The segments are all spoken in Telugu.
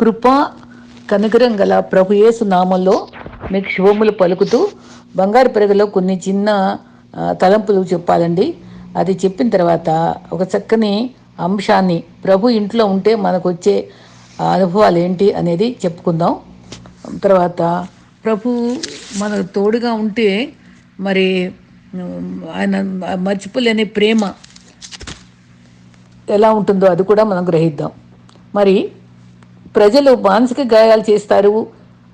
కృప కనికరం గల ప్రభు యేసు నామంలో మీకు శుభములు పలుకుతూ బంగారు పెరగలో కొన్ని చిన్న తలంపులు చెప్పాలండి. అది చెప్పిన తర్వాత ఒక చక్కని అంశాన్ని ప్రభు ఇంట్లో ఉంటే మనకు వచ్చే అనుభవాలు ఏంటి అనేది చెప్పుకుందాం. తర్వాత ప్రభు మనకు తోడుగా ఉంటే మరి ఆయన మర్చిపోలేని ప్రేమ ఎలా ఉంటుందో అది కూడా మనం గ్రహిద్దాం. మరి ప్రజలు మానసిక గాయాలు చేస్తారు.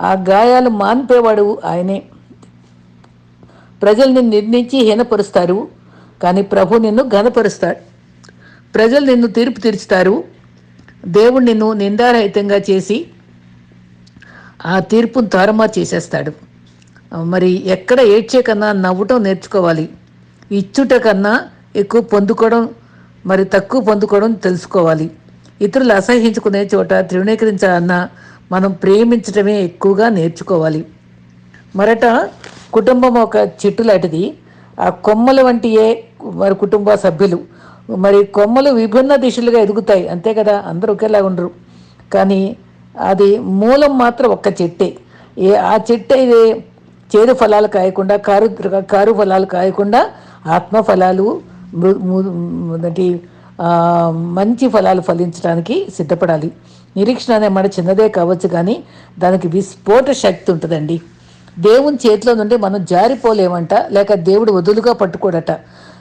ఆ గాయాలు మాన్పేవాడు ఆయనే. ప్రజల్ని నిర్ణయించి హీనపరుస్తారు. కానీ ప్రభు నిన్ను ఘనపరుస్తాడు. ప్రజలు నిన్ను తీర్పు తీర్చుతారు. దేవుడు నిన్ను నిందారహితంగా చేసి ఆ తీర్పును తారుమారు చేసేస్తాడు. మరి ఎక్కడ ఏడ్చే కన్నా నవ్వటం నేర్చుకోవాలి. ఇచ్చుట కన్నా ఎక్కువ పొందుకోవడం మరి తక్కువ పొందుకోవడం తెలుసుకోవాలి. ఇతరులు అసహించుకునే చోట తృణీకరించాలన్నా మనం ప్రేమించటమే ఎక్కువగా నేర్చుకోవాలి మరట కుటుంబం ఒక చెట్టు లాంటిది ఆ కొమ్మల వంటియే మరి కుటుంబ సభ్యులు మరి కొమ్మలు విభిన్న దిశలుగా ఎదుగుతాయి అంతే కదా అందరూ ఒకేలా ఉండరు కానీ అది మూలం మాత్రం ఒక్క చెట్టే ఏ ఆ చెట్టు ఇది చేదు ఫలాలు కాయకుండా కారు కారు ఫలాలు కాయకుండా ఆత్మ ఫలాలు మృ- అంటే మంచి ఫలాలు ఫలించడానికి సిద్ధపడాలి. నిరీక్షణ అనే మాట చిన్నదే కావచ్చు కానీ దానికి విస్ఫోట శక్తి ఉంటుందండి. దేవుని చేతిలో నుండి మనం జారిపోలేమంట లేక దేవుడు వదులుగా పట్టుకోడట.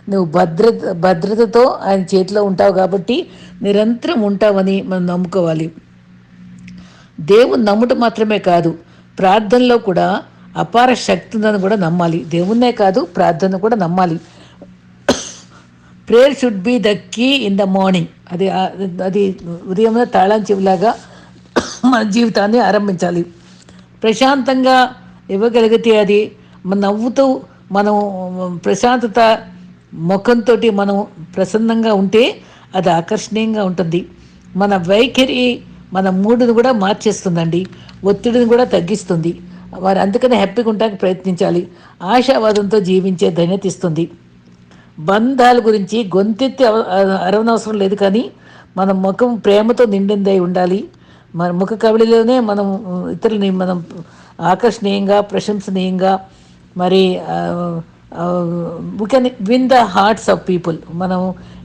నువ్వు భద్రత భద్రతతో ఆయన చేతిలో ఉంటావు కాబట్టి నిరంతరం ఉంటావని మనం నమ్ముకోవాలి. దేవుని నమ్ముట మాత్రమే కాదు ప్రార్థనలో కూడా అపార శక్తి ఉందని కూడా నమ్మాలి. దేవున్నే కాదు ప్రార్థన కూడా నమ్మాలి. Prayer should be the key in the morning అది అది ఉదయంలో తాళం చెవిలాగా మన జీవితాన్ని ఆరంభించాలి. ప్రశాంతంగా ఇవ్వగలిగితే అది మన నవ్వుతూ మనం ప్రశాంతత ముఖంతో మనం ప్రసన్నంగా ఉంటే అది ఆకర్షణీయంగా ఉంటుంది. మన వైఖరి మన మూడును కూడా మార్చేస్తుందండి. ఒత్తిడిని కూడా తగ్గిస్తుంది. వారు అందుకనే హ్యాపీగా ఉండడానికి ప్రయత్నించాలి. ఆశావాదంతో జీవించే ధన్యత ఇస్తుంది. బంధాల గురించి గొంతెత్తి అరవనవసరం లేదు కానీ మన ముఖం ప్రేమతో నిండిందై ఉండాలి. మన ముఖ కవళిలోనే మనం ఇతరులని మనం ఆకర్షణీయంగా ప్రశంసనీయంగా మరి we can win the hearts of people మనం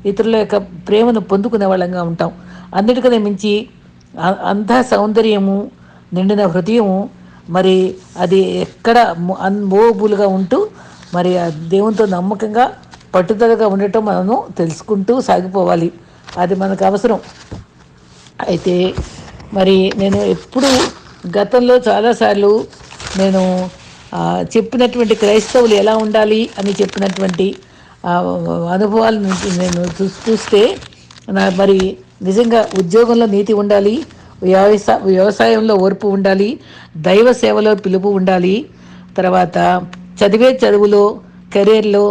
ఇతరుల యొక్క ప్రేమను పొందుకునే వాళ్ళంగా ఉంటాం. అన్నిటికన్నా మించి అంధ అంత సౌందర్యము నిండిన హృదయము మరి అది ఎక్కడ అన్మోబుల్గా ఉంటూ మరి ఆ దేవునితో నమ్మకంగా పట్టుదలగా ఉండటం మనము తెలుసుకుంటూ సాగిపోవాలి. అది మనకు అవసరం. అయితే మరి నేను ఎప్పుడు గతంలో చాలాసార్లు నేను చెప్పినటువంటి క్రైస్తవులు ఎలా ఉండాలి అని చెప్పినటువంటి అనుభవాలు నేను చూ- చూస్తే నా మరి నిజంగా ఉద్యోగంలో నీతి ఉండాలి వ్యవసాయ వ్యవసాయంలో ఓర్పు ఉండాలి దైవ సేవలో పిలుపు ఉండాలి తర్వాత చదివే చదువులో కెరీర్లో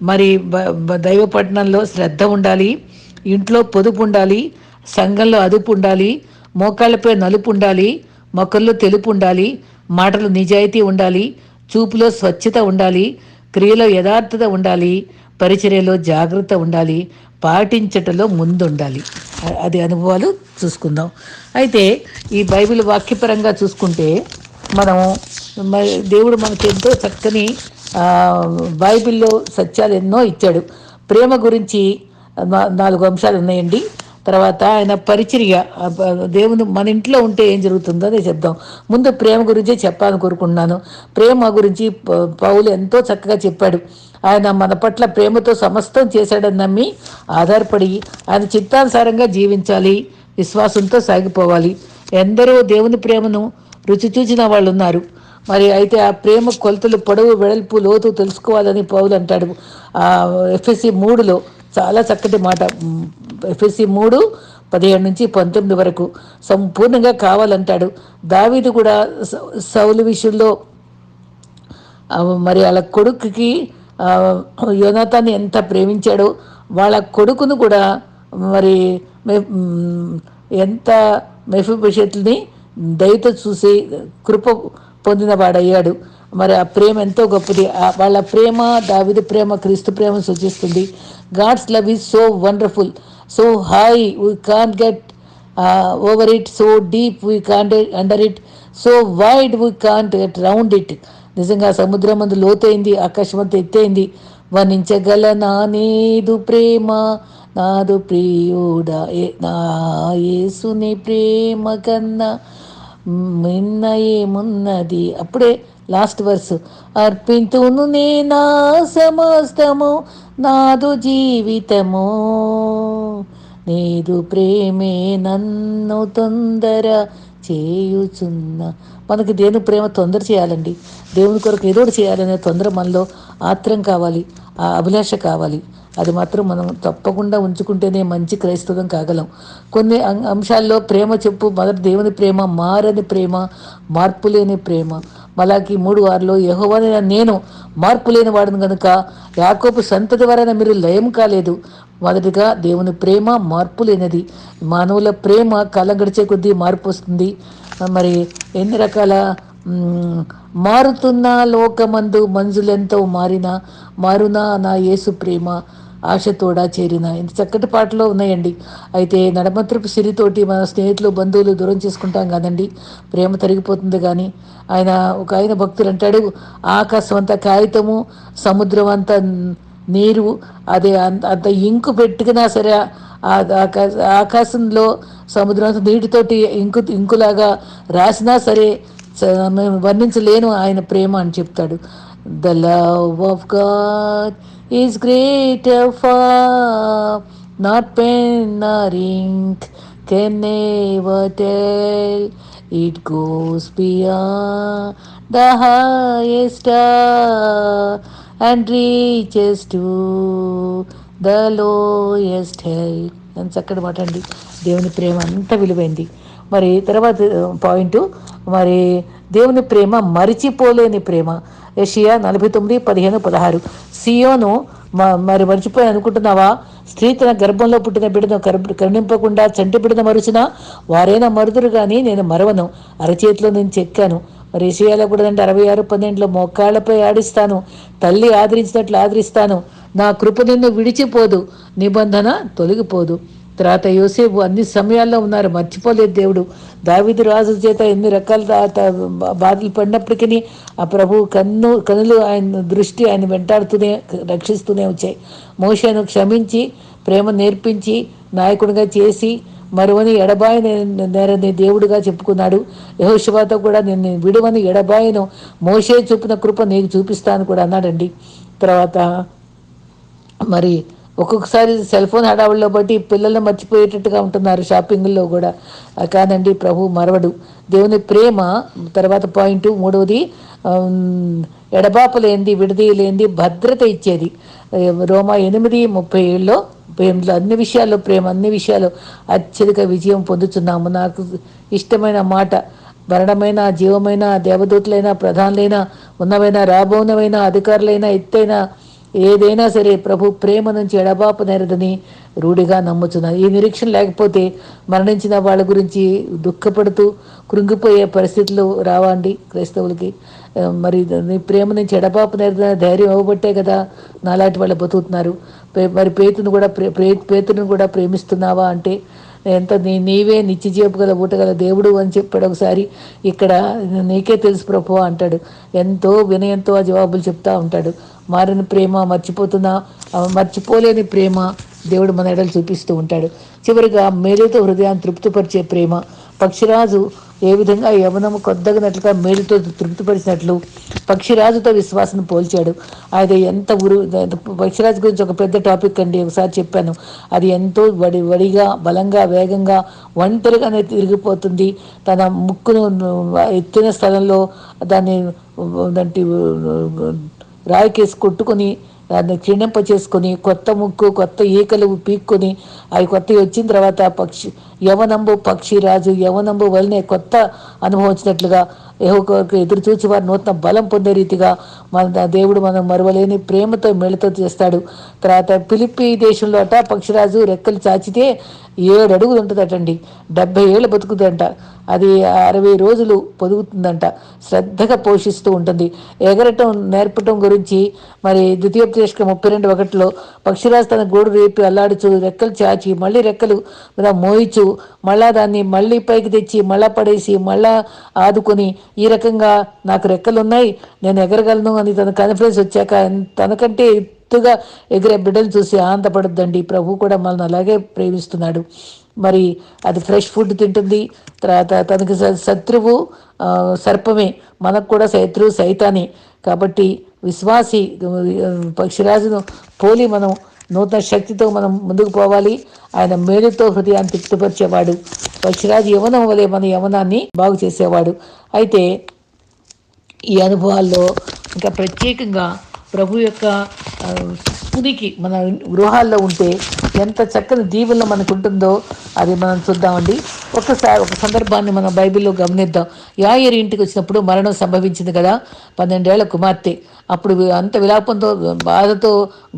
మరి బ- దైవ పట్టణంలో శ్రద్ధ ఉండాలి ఇంట్లో పొదుపు ఉండాలి సంఘంలో అదుపు ఉండాలి మోకాళ్ళపై నలుపు ఉండాలి మొక్కల్లో తెలుపు ఉండాలి మాటలు నిజాయితీ ఉండాలి చూపులో స్వచ్ఛత ఉండాలి క్రియలో యథార్థత ఉండాలి పరిచర్యలో జాగ్రత్త ఉండాలి పాటించటలో ముందుండాలి. ఉండాలి అది అనుభవాలు చూసుకుందాం. అయితే ఈ బైబిల్ వాక్యపరంగా చూసుకుంటే మనం మరి దేవుడు మనకు ఎంతో చక్కని బైబిల్లో సత్యాలు ఎన్నో ఇచ్చాడు. ప్రేమ గురించి నాలుగు అంశాలు ఉన్నాయండి. తర్వాత ఆయన పరిచర్య దేవుని మన ఇంట్లో ఉంటే ఏం జరుగుతుందో అదే చెప్దాం. ముందు ప్రేమ గురించే చెప్పాలని కోరుకుంటున్నాను. ప్రేమ గురించి పౌలు ఎంతో చక్కగా చెప్పాడు. ఆయన మన పట్ల ప్రేమతో సమస్తం చేశాడని నమ్మి ఆధారపడి ఆయన చిత్తానుసారంగా జీవించాలి. విశ్వాసంతో సాగిపోవాలి. ఎందరో దేవుని ప్రేమను రుచి చూచిన వాళ్ళు ఉన్నారు మరి అయితే ఆ ప్రేమ కొలతలు పొడవు వెడల్పు లోతు తెలుసుకోవాలని పౌలు అంటాడు. ఆ ఎఫ్ఎస్సి మూడులో చాలా చక్కటి మాట. ఎఫ్ఎస్సి మూడు పదిహేడు నుంచి పంతొమ్మిది వరకు సంపూర్ణంగా కావాలంటాడు. దావీదు కూడా సౌ- సౌలు విషయంలో మరి వాళ్ళ కొడుకుకి యోనాథాన్ని ఎంత ప్రేమించాడో వాళ్ళ కొడుకును కూడా మరి ఎంత మెఫిభవిష్యత్తుని దయతో చూసి కృప పొందినవాడయ్యాడు మరి ఆ ప్రేమ ఎంతో గొప్పది. వాళ్ళ ప్రేమ దావిది ప్రేమ క్రీస్తు ప్రేమ సూచిస్తుంది. God's love is so wonderful. So high we can't get over it so deep we can't under it so wide we can't round it నిజంగా సముద్రం మందు లోతైంది ఆకాశమంత ఎత్తైంది. వర్ణించగల నా నీదు ప్రేమ? నాదు ప్రియుడా నా యేసుని ప్రేమ కన్నా మిన్న ఏమున్నది అప్పుడే లాస్ట్ వర్స్. అర్పింతును నే నా సమస్తము నాదు జీవితము. నీదు ప్రేమే నన్ను తొందర చేయుచున్న. మనకి దేవుని ప్రేమ తొందర చేయాలండి? దేవుని కొరకు ఏదో చేయాలనే తొందర మనలో ఆత్రం కావాలి ఆ అభిలాష కావాలి. అది మాత్రం మనం తప్పకుండా ఉంచుకుంటేనే మంచి క్రైస్తవం కాగలం. కొన్ని అంశాల్లో ప్రేమ చెప్పు మొదటి దేవుని ప్రేమ మారని ప్రేమ మార్పు లేని ప్రేమ. మలాకి మూడు వారిలో యహోవని నేను మార్పు లేని వాడిని కనుక యాకోపు సంతతి వరైన మీరు లయం కాలేదు. మొదటిగా దేవుని ప్రేమ మార్పు లేనిది. మానవుల ప్రేమ కాలం గడిచే కొద్దీ మార్పు వస్తుంది. మరి ఎన్ని రకాల మారుతున్న లోకమందు మంజులెంతో మారిన మారునా నా యేసు ప్రేమ. ఆశతోడా చేరిన. ఇంత చక్కటి పాటలో ఉన్నాయండి. అయితే నడమత్రపు సిరితోటి మన స్నేహితులు బంధువులు దూరం చేసుకుంటాం కదండి. ప్రేమ తరిగిపోతుంది కానీ ఆయన ఒక ఆయన భక్తులు అంటాడు ఆకాశం అంతా కాగితము సముద్రం అంతా నీరు అదే అంత అంత ఇంకు పెట్టుకున్నా సరే ఆకాశంలో సముద్రం నీటితోటి ఇంకు ఇంకులాగా రాసినా సరే మేము వర్ణించలేను ఆయన ప్రేమ అని చెప్తాడు. The love of God is great not not pen ink can can tell. It it beyond the the star and reaches to the lowest hell. అని చక్కటి మాట అండి దేవుని ప్రేమ అంత విలువైంది మరి తర్వాత uh, పాయింట్ మరి దేవుని ప్రేమ మరిచిపోలేని ప్రేమ ఏషియా నలభై తొమ్మిది పదిహేను పదహారు. సియోను మరి మర్చిపోయి అనుకుంటున్నావా? స్త్రీ తన గర్భంలో పుట్టిన బిడ్డను కరుణింపకుండా చంటి బిడ్డను మరుచినా వారైనా మరుదురు కానీ నేను మరవను. అరచేతిలో నేను చెక్కాను. మరి ఏషియాలో కూడా అంటే అరవై ఆరు పన్నెండులో మోకాళ్ళపై ఆడిస్తాను. తల్లి ఆదరించినట్లు ఆదరిస్తాను. నా కృప నిన్ను విడిచిపోదు. నిబంధన తొలగిపోదు. తర్వాత యోసేపు అన్ని సమయాల్లో ఉన్నారు మర్చిపోలేదు దేవుడు. దావిది రాజు చేత ఎన్ని రకాల బాధలు పడినప్పటికీ ఆ ప్రభు కన్ను కనులు ఆయన దృష్టి ఆయన వెంటాడుతూనే రక్షిస్తూనే వచ్చాయి. మోషను క్షమించి ప్రేమ నేర్పించి నాయకుడిగా చేసి మరువని ఎడబాయిని నేరని దేవుడిగా చెప్పుకున్నాడు. యహోశివాతో కూడా నేను విడువని ఎడబాయిను మోసే చూపిన కృప నీకు చూపిస్తాను కూడా అన్నాడండి. తర్వాత మరి ఒక్కొక్కసారి సెల్ ఫోన్ హడావుల్లో బట్టి పిల్లల్ని మర్చిపోయేటట్టుగా ఉంటున్నారు షాపింగ్లో కూడా. కాదండి ప్రభు మరవడు. దేవుని ప్రేమ తర్వాత పాయింట్ మూడవది ఎడబాపలేంది విడదీయలేంది భద్రత ఇచ్చేది. రోమా ఎనిమిది ముప్పై ఏళ్ళలో ప్రేమలో అన్ని విషయాల్లో ప్రేమ అన్ని విషయాలు అత్యధిక విజయం పొందుతున్నాము నాకు ఇష్టమైన మాట మరణమైన జీవమైన దేవదూతులైన ప్రధానులైన ఉన్నవైనా రాబోనవైనా అధికారులైన ఎత్తైన ఏదైనా సరే ప్రభు ప్రేమ నుంచి ఎడబాపు నేరదని రూఢిగా నమ్ముతున్నారు ఈ నిరీక్షణ లేకపోతే మరణించిన వాళ్ళ గురించి దుఃఖపడుతూ కృంగిపోయే పరిస్థితులు రావండి క్రైస్తవులకి. మరి ప్రేమ నుంచి ఎడబాపు నేరదని ధైర్యం ఇవ్వబట్టే కదా నాలాంటి వాళ్ళు బతుకుతున్నారు. మరి పేతును కూడా ప్రే పేతును కూడా ప్రేమిస్తున్నావా అంటే ఎంత నీ నీవే నిత్య జీవపు గల ఊటగల దేవుడు అని చెప్పాడు ఒకసారి. ఇక్కడ నీకే తెలుసు ప్రభు అంటాడు. ఎంతో వినయంతో ఆ జవాబులు చెప్తా ఉంటాడు. మారిన ప్రేమ మర్చిపోతున్నా మర్చిపోలేని ప్రేమ దేవుడు మన ఎడలు చూపిస్తూ ఉంటాడు. చివరిగా మేలుతో హృదయాన్ని తృప్తిపరిచే ప్రేమ. పక్షిరాజు ఏ విధంగా యవనము కొద్దగినట్లుగా మేలుతో తృప్తిపరిచినట్లు పక్షిరాజుతో విశ్వాసం పోల్చాడు. అది ఎంత ఉరు పక్షిరాజు గురించి ఒక పెద్ద టాపిక్ అండి. ఒకసారి చెప్పాను. అది ఎంతో వడి వడిగా బలంగా వేగంగా ఒంటరిగానే తిరిగిపోతుంది. తన ముక్కును ఎత్తిన స్థలంలో దాన్ని దాంటి రాయికేసి కొట్టుకొని దాన్ని క్షీణింప చేసుకొని కొత్త ముక్కు కొత్త ఈకలు పీక్కొని అవి కొత్తవి వచ్చిన తర్వాత పక్షి యవనంబు పక్షి రాజు యవనంబు వలనే కొత్త అనుభవం వచ్చినట్లుగా ఎదురు చూసి వారు నూతన బలం పొందే రీతిగా మన దేవుడు మనం మరవలేని ప్రేమతో మెళతో చేస్తాడు. తర్వాత పిలిపి దేశంలో అట పక్షిరాజు రెక్కలు చాచితే ఏడు అడుగులు ఉంటుందటండి డెబ్బై ఏళ్ళు బతుకుతుందంట. అది అరవై రోజులు పొదుగుతుందంట. శ్రద్ధగా పోషిస్తూ ఉంటుంది. ఎగరటం నేర్పటం గురించి మరి ద్వితీయోపదేశక ముప్పై రెండు ఒకటిలో పక్షిరాజు తన గూడు రేపి అల్లాడుచు రెక్కలు చాచి మళ్ళీ రెక్కలు మోయిచు మళ్ళా దాన్ని మళ్ళీ పైకి తెచ్చి మళ్ళా పడేసి మళ్ళా ఆదుకొని ఈ రకంగా నాకు రెక్కలు ఉన్నాయి నేను ఎగరగలను అని తన కాన్ఫిడెన్స్ వచ్చాక తనకంటే ఎత్తుగా ఎగిరే బిడ్డలు చూసి ఆనందపడద్దండి. ప్రభు కూడా మనల్ని అలాగే ప్రేమిస్తున్నాడు. మరి అది ఫ్రెష్ ఫుడ్ తింటుంది. తర్వాత తనకి శత్రువు సర్పమే. మనకు కూడా శత్రువు సైతానే. కాబట్టి విశ్వాసి పక్షిరాజును పోలి మనం నూతన శక్తితో మనం ముందుకు పోవాలి. ఆయన మేలుతో హృదయాన్ని తృప్తిపరిచేవాడు. పక్షిరాజు యవనం వలె మన యవనాన్ని బాగు చేసేవాడు. అయితే ఈ అనుభవాల్లో ఇంకా ప్రత్యేకంగా ప్రభు యొక్క ఉనికి మన గృహాల్లో ఉంటే ఎంత చక్కని దీవుల్లో మనకు ఉంటుందో అది మనం చూద్దామండి. ఒకసారి ఒక సందర్భాన్ని మనం బైబిల్లో గమనిద్దాం. యాయర్ ఇంటికి వచ్చినప్పుడు మరణం సంభవించింది కదా పన్నెండేళ్ళ కుమార్తె. అప్పుడు అంత విలాపంతో బాధతో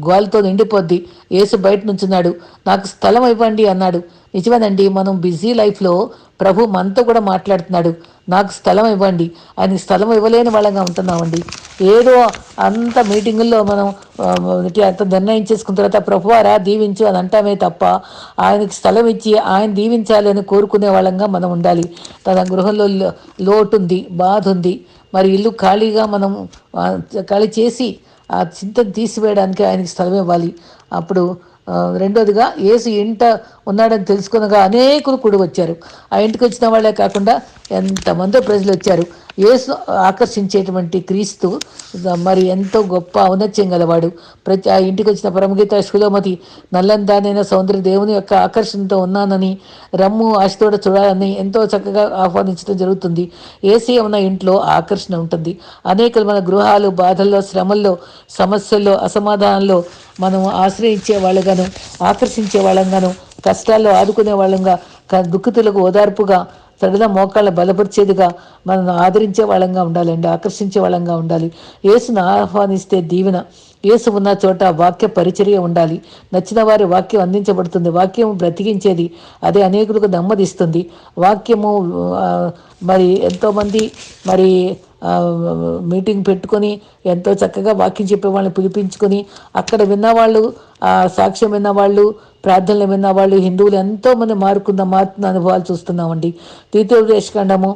గోలతో నిండిపోద్ది. ఏసు బయట నుంచున్నాడు. నాకు స్థలం ఇవ్వండి అన్నాడు. నిజమేనండి మనం బిజీ లైఫ్లో ప్రభు మనతో కూడా మాట్లాడుతున్నాడు. నాకు స్థలం ఇవ్వండి. ఆయన స్థలం ఇవ్వలేని వాళ్ళంగా ఉంటున్నామండి. ఏదో అంత మీటింగుల్లో మనం అంత నిర్ణయించేసుకున్న తర్వాత ప్రభువారా దీవించు అని అంటామే తప్ప ఆయనకి స్థలం ఇచ్చి ఆయన దీవించాలి అని కోరుకునే వాళ్ళంగా మనం ఉండాలి. తన గృహంలో లోటు ఉంది బాధ ఉంది మరి ఇల్లు ఖాళీగా మనం ఖాళీ చేసి ఆ చింతను తీసివేయడానికి ఆయనకి స్థలం ఇవ్వాలి. అప్పుడు రెండోదిగా ఏసు ఇంట ఉన్నాడని తెలుసుకునగా అనేకులు కూడి వచ్చారు ఆ ఇంటికి వచ్చిన వాళ్ళే కాకుండా ఎంతమందో ప్రజలు వచ్చారు. యేసు ఆకర్షించేటువంటి క్రీస్తు మరి ఎంతో గొప్ప ఔన్నత్యం గలవాడు. ప్రతి ఆ ఇంటికి వచ్చిన పరమగీత శిలోమతి నల్లందానైన సౌందర్య దేవుని యొక్క ఆకర్షణతో ఉన్నానని రమ్ము ఆశతోడ చూడాలని ఎంతో చక్కగా ఆహ్వానించడం జరుగుతుంది. ఏసీ ఉన్న ఇంట్లో ఆకర్షణ ఉంటుంది. అనేక మన గృహాలు బాధల్లో శ్రమల్లో సమస్యల్లో అసమాధానంలో మనం ఆశ్రయించే వాళ్ళగాను ఆకర్షించే వాళ్ళంగాను కష్టాల్లో ఆదుకునే వాళ్ళంగా దుఃఖితులకు ఓదార్పుగా సడల మోకాళ్ళ బలపరిచేదిగా మనల్ని ఆదరించే వాళ్ళంగా ఉండాలండి ఆకర్షించే వాళ్ళంగా ఉండాలి. యేసును ఆహ్వానిస్తే దీవెన యేసు ఉన్న చోట వాక్య పరిచర్య ఉండాలి. నచ్చిన వారి వాక్యం అందించబడుతుంది వాక్యం బ్రతికించేది అదే అనేకులకు నెమ్మదిస్తుంది. వాక్యము మరి ఎంతోమంది మరి మీటింగ్ పెట్టుకొని ఎంతో చక్కగా వాక్యం చెప్పే వాళ్ళని పిలిపించుకొని అక్కడ విన్నవాళ్ళు సాక్ష్యం విన్నవాళ్ళు ప్రార్థనలు విన్నవాళ్ళు హిందువులు ఎంతోమంది మారుకున్న మారుతున్న అనుభవాలు చూస్తున్నామండి. ద్వితీయోపదేశకాండము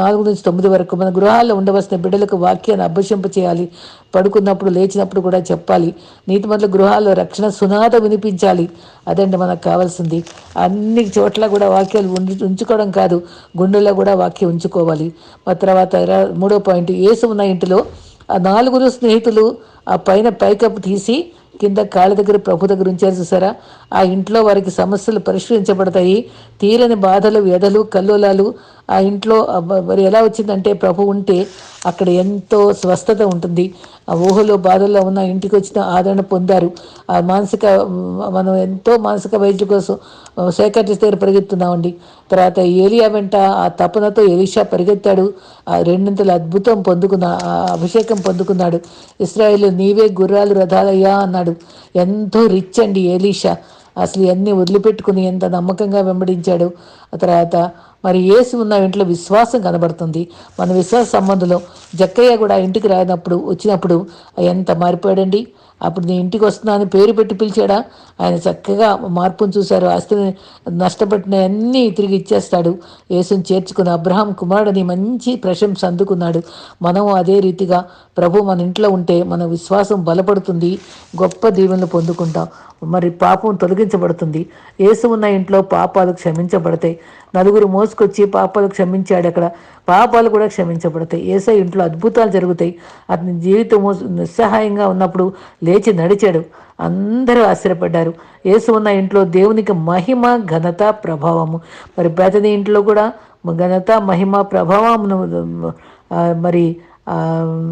నాలుగు నుంచి తొమ్మిది వరకు మన గృహాల్లో ఉండవలసిన బిడ్డలకు వాక్యాన్ని అభ్యసింప చేయాలి. పడుకున్నప్పుడు లేచినప్పుడు కూడా చెప్పాలి. నీతి మొదలు గృహాల్లో రక్షణ సునాద వినిపించాలి. అదండి మనకు కావాల్సింది. అన్ని చోట్ల కూడా వాక్యాలు ఉంచుకోవడం కాదు. గుండెల్లో కూడా వాక్యం ఉంచుకోవాలి. ఆ తర్వాత మూడో పాయింట్ ఏసు ఉన్న ఇంటిలో ఆ నాలుగురు స్నేహితులు ఆ పైన పైకప్పు తీసి కింద కాళ్ళ దగ్గర ప్రభు దగ్గర ఉంచారు చూసారా? ఆ ఇంట్లో వారికి సమస్యలు పరిష్కరించబడతాయి. తీరని బాధలు వ్యధలు కల్లోలాలు. ఆ ఇంట్లో మరి ఎలా వచ్చిందంటే ప్రభు ఉంటే అక్కడ ఎంతో స్వస్థత ఉంటుంది. ఆ ఊహలో బాధల్లో ఉన్న ఇంటికి వచ్చిన ఆదరణ పొందారు. ఆ మానసిక మనం ఎంతో మానసిక వైద్య కోసం సేకరిస్తే దగ్గర పరిగెత్తున్నామండి. తర్వాత ఏలియా వెంట ఆ తపనతో ఎలీషా పరిగెత్తాడు. ఆ రెండింతల అద్భుతం పొందుకున్న అభిషేకం పొందుకున్నాడు. ఇస్రాయేల్ నీవే గుర్రాలు రథాలయ్యా అన్నాడు. ఎంతో రిచ్ అండి ఏలీషా. అసలు అన్నీ వదిలిపెట్టుకుని ఎంత నమ్మకంగా వెంబడించాడు. ఆ తర్వాత మరి ఏసు ఉన్న ఇంట్లో విశ్వాసం కనబడుతుంది. మన విశ్వాస సంబంధంలో జక్కయ్య కూడా ఇంటికి రానప్పుడు వచ్చినప్పుడు ఎంత మారిపోయాడండి. అప్పుడు నీ ఇంటికి వస్తున్నాను పేరు పెట్టి పిలిచాడా? ఆయన చక్కగా మార్పును చూశారు. ఆస్తిని నష్టపడిన అన్నీ తిరిగి ఇచ్చేస్తాడు. యేసుని చేర్చుకుని అబ్రహాం కుమారుడిని మంచి ప్రశంస అందుకున్నాడు. మనం అదే రీతిగా ప్రభు మన ఇంట్లో ఉంటే మన విశ్వాసం బలపడుతుంది. గొప్ప దీవెనలు పొందుకుంటాం. మరి పాపం తొలగించబడుతుంది. యేసు ఉన్న ఇంట్లో పాపాలు క్షమించబడతాయి. నలుగురు మోసుకొచ్చి పాపాలు క్షమించాడు అక్కడ. పాపాలు కూడా క్షమించబడతాయి. ఏసై ఇంట్లో అద్భుతాలు జరుగుతాయి. అతని జీవితం నిస్సహాయంగా ఉన్నప్పుడు లేచి నడిచాడు. అందరూ ఆశ్చర్యపడ్డారు. యేసు ఉన్న ఇంట్లో దేవునికి మహిమ ఘనత ప్రభావము. మరి బేతని ఇంట్లో కూడా ఘనత మహిమ ప్రభావం మరి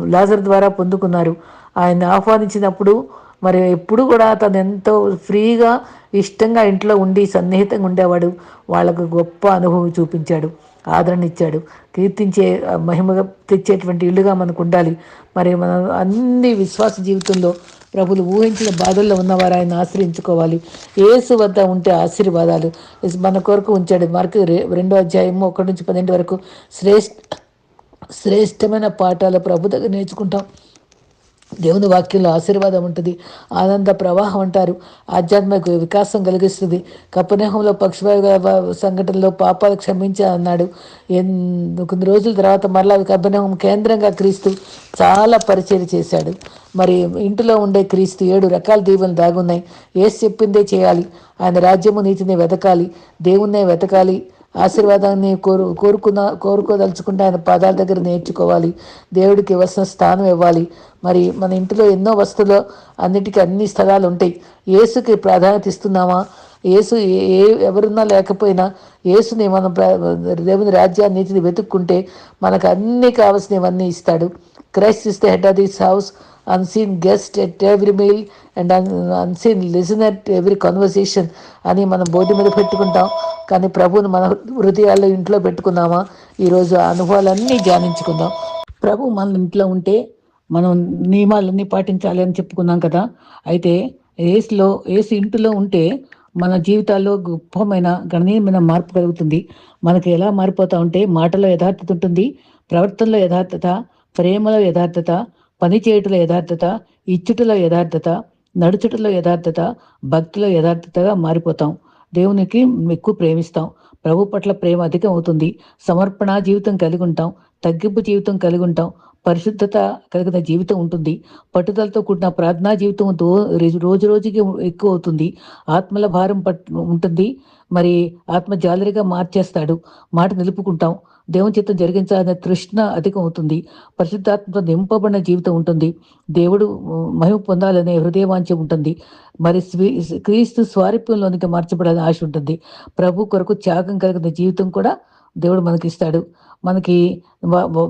లాజర్ ద్వారా పొందుకున్నారు. ఆయన ఆహ్వానించినప్పుడు మరి ఎప్పుడు కూడా తను ఎంతో ఫ్రీగా ఇష్టంగా ఇంట్లో ఉండి సన్నిహితంగా ఉండేవాడు. వాళ్ళకు గొప్ప అనుభవం చూపించాడు ఆదరణ ఇచ్చాడు కీర్తించే మహిమగా తెచ్చేటువంటి ఇల్లుగా మనకు ఉండాలి. మరి మన అన్ని విశ్వాస జీవితంలో ప్రభులు ఊహించిన బాధల్లో ఉన్నవారు ఆయన ఆశ్రయించుకోవాలి. ఏసు వద్ద ఉంటే ఆశీర్వాదాలు. మన కొరకు ఉంచాడు. మార్కు రెండో అధ్యాయము ఒకటి నుంచి పన్నెండు వరకు శ్రేష్ఠ శ్రేష్టమైన పాఠాలు ప్రభు దగ్గర నేర్చుకుంటాం. దేవుని వాక్యంలో ఆశీర్వాదం ఉంటుంది. ఆనంద ప్రవాహం అంటారు. ఆధ్యాత్మిక వికాసం కలిగిస్తుంది. కప్పనేహంలో పక్షవాయు సంఘటనలో పాపాలు క్షమించా అన్నాడు. కొన్ని రోజుల తర్వాత మరలా కప్పనేహం కేంద్రంగా క్రీస్తు చాలా పరిచయం చేశాడు. మరి ఇంటిలో ఉండే క్రీస్తు ఏడు రకాల దీవులు దాగున్నాయి ఏసి చెప్పిందే చేయాలి. ఆయన రాజ్యము నీతిని వెతకాలి. దేవుణ్ణే వెతకాలి. ఆశీర్వాదాన్ని కోరు కోరుకున్న కోరుకోదలుచుకుంటే ఆయన పాదాల దగ్గర నేర్చుకోవాలి. దేవుడికి ఇవ్వాల్సిన స్థానం ఇవ్వాలి. మరి మన ఇంటిలో ఎన్నో వస్తువులు అన్నిటికీ అన్ని స్థలాలు ఉంటాయి. ఏసుకి ప్రాధాన్యత ఇస్తున్నామా? ఏసు ఏ ఎవరున్నా లేకపోయినా ఏసుని మనం దేవుని రాజ్యాన్ని నీతిని వెతుక్కుంటే మనకు అన్ని కావాల్సినవన్నీ ఇస్తాడు. Christ is the head of this house. Unseen guest at every meal and unseen listen at every conversation అని మనం బోర్డు మీద పెట్టుకుంటాం. కానీ ప్రభువుని మన హృదయాల్లో ఇంట్లో పెట్టుకున్నామా ఈరోజు ఆ అనుభవాలన్నీ ధ్యానించుకుందాం. ప్రభు మన ఇంట్లో ఉంటే మనం నియమాలన్నీ పాటించాలి అని చెప్పుకున్నాం కదా. అయితే ఏసులో ఏసు ఇంటిలో ఉంటే మన జీవితాల్లో గొప్పమైన గణనీయమైన మార్పు కలుగుతుంది. మనకి ఎలా మారిపోతా ఉంటే మాటలో యథార్థత ఉంటుంది ప్రవర్తనలో యథార్థత ప్రేమలో యథార్థత పని చేయటంలో యథార్థత ఇచ్చుటలో యథార్థత నడుచుటలో యథార్థత భక్తిలో యథార్థతగా మారిపోతాం. దేవునికి ఎక్కువ ప్రేమిస్తాం. ప్రభు పట్ల ప్రేమ అధికం అవుతుంది సమర్పణ జీవితం కలిగి ఉంటాం. తగ్గింపు జీవితం కలిగి ఉంటాం. పరిశుద్ధత కలిగిన జీవితం ఉంటుంది. పట్టుదలతో కూడిన ప్రార్థనా జీవితం రోజు రోజుకి ఎక్కువ అవుతుంది ఆత్మల భారం పట్ ఉంటుంది. మరి ఆత్మ జాలరిగా మార్చేస్తాడు. మాట నిలుపుకుంటాం. దేవుని చిత్తం జరిగించాలనే తృష్ణ అధికం అవుతుంది. పరిశుద్ధాత్మతో నింపబడిన జీవితం ఉంటుంది. దేవుడు మహిమ పొందాలనే హృదయవాంఛ ఉంటుంది. మరి క్రీస్తు స్వారూప్యంలోనికి మార్చబడాలని ఆశ ఉంటుంది. ప్రభు కొరకు త్యాగం కలిగిన జీవితం కూడా దేవుడు మనకిస్తాడు. మనకి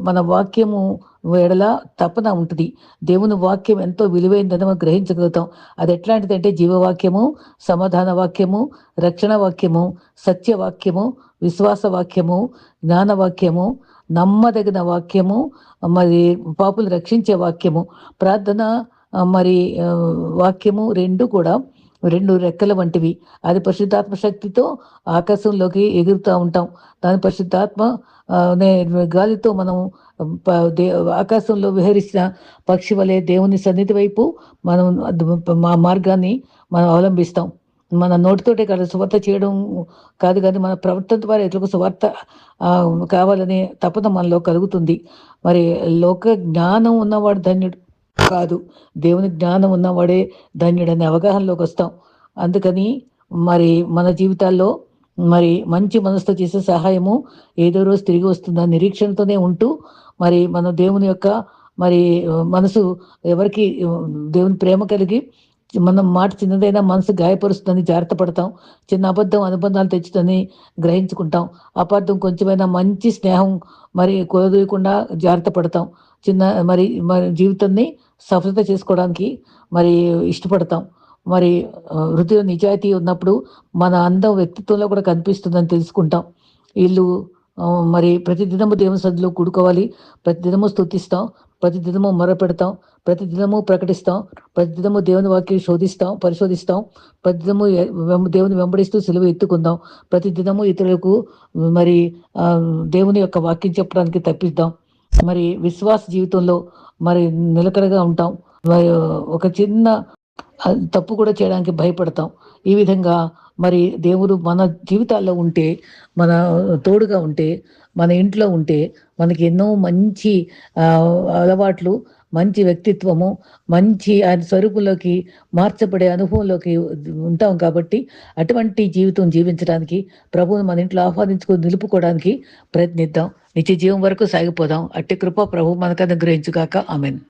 మన వాక్యము ఎడల తపన ఉంటుంది. దేవుని వాక్యం ఎంతో విలువైందని మనం గ్రహించగలుగుతాం. అది ఎట్లాంటిదంటే జీవవాక్యము సమాధాన వాక్యము రక్షణ వాక్యము సత్యవాక్యము విశ్వాస వాక్యము జ్ఞానవాక్యము నమ్మదగిన వాక్యము మరి పాపులు రక్షించే వాక్యము ప్రార్థన మరి వాక్యము రెండు కూడా రెండు రెక్కల వంటివి. అది పరిశుద్ధాత్మ శక్తితో ఆకాశంలోకి ఎగురుతూ ఉంటాం. దాని పరిశుద్ధాత్మ గాలితో మనం ఆకాశంలో విహరించిన పక్షి వలె దేవుని సన్నిధి వైపు మనం మా మార్గాన్ని మనం అవలంబిస్తాం. మన నోటితోటే కాదు సువార్త చేయడం కాదు కానీ మన ప్రవర్తన ద్వారా ఎట్లకు సువార్త కావాలనే తపన మనలో కలుగుతుంది. మరి లోక జ్ఞానం ఉన్నవాడు ధన్యుడు. కాదు. దేవుని జ్ఞానం ఉన్నవాడే ధన్యుడనే అవగాహనలోకి వస్తాం. అందుకని మరి మన జీవితాల్లో మరి మంచి మనసుతో చేసే సహాయము ఏదో రోజు తిరిగి వస్తుందా నిరీక్షణతోనే ఉంటూ మరి మన దేవుని యొక్క మరి మనసు ఎవరికి దేవుని ప్రేమ కలిగి మనం మాట చిన్నదైనా మనసు గాయపరుస్తుందని జాగ్రత్త పడతాం. చిన్న అబద్ధం అనుబంధాలు తెచ్చుతుందని గ్రహించుకుంటాం. అబద్ధం కొంచెమైనా మంచి స్నేహం మరి కుదరకుండా జాగ్రత్త పడతాం. చిన్న మరి మరి జీవితాన్ని సఫలత చేసుకోవడానికి మరి ఇష్టపడతాం. మరి వృత్తిలో నిజాయితీ ఉన్నప్పుడు మన అందం వ్యక్తిత్వంలో కూడా కనిపిస్తుందని తెలుసుకుంటాం. వీళ్ళు మరి ప్రతిదినము దేవుని సద్దులో కూడుకోవాలి. ప్రతిదినము స్థుతిస్తాం ప్రతిదినము మొరపెడతాం. ప్రతిదినము ప్రకటిస్తాం. ప్రతిదినము దేవుని వాక్యం శోధిస్తాం పరిశోధిస్తాం. ప్రతిదినము దేవుని వెంబడిస్తూ సెలవు ఎత్తుకుందాం. ప్రతిదినము ఇతరులకు మరి దేవుని యొక్క వాక్యం చెప్పడానికి తప్పిద్దాం. మరి విశ్వాస జీవితంలో మరి నిలకడగా ఉంటాం. మరి ఒక చిన్న తప్పు కూడా చేయడానికి భయపడతాం. ఈ విధంగా మరి దేవుడు మన జీవితాల్లో ఉంటే మన తోడుగా ఉంటే మన ఇంట్లో ఉంటే మనకి ఎన్నో మంచి అలవాట్లు మంచి వ్యక్తిత్వము మంచి ఆయన స్వరూపులోకి మార్చబడే అనుభవంలోకి ఉంటాం కాబట్టి అటువంటి జీవితం జీవించడానికి ప్రభువును మన ఇంట్లో ఆహ్వానించుకొని నిలుపుకోవడానికి ప్రయత్నిద్దాం. నిత్య జీవం వరకు సాగిపోదాం. అట్టి కృప ప్రభు మనకు అనుగ్రహించుగాక ఆమెన్.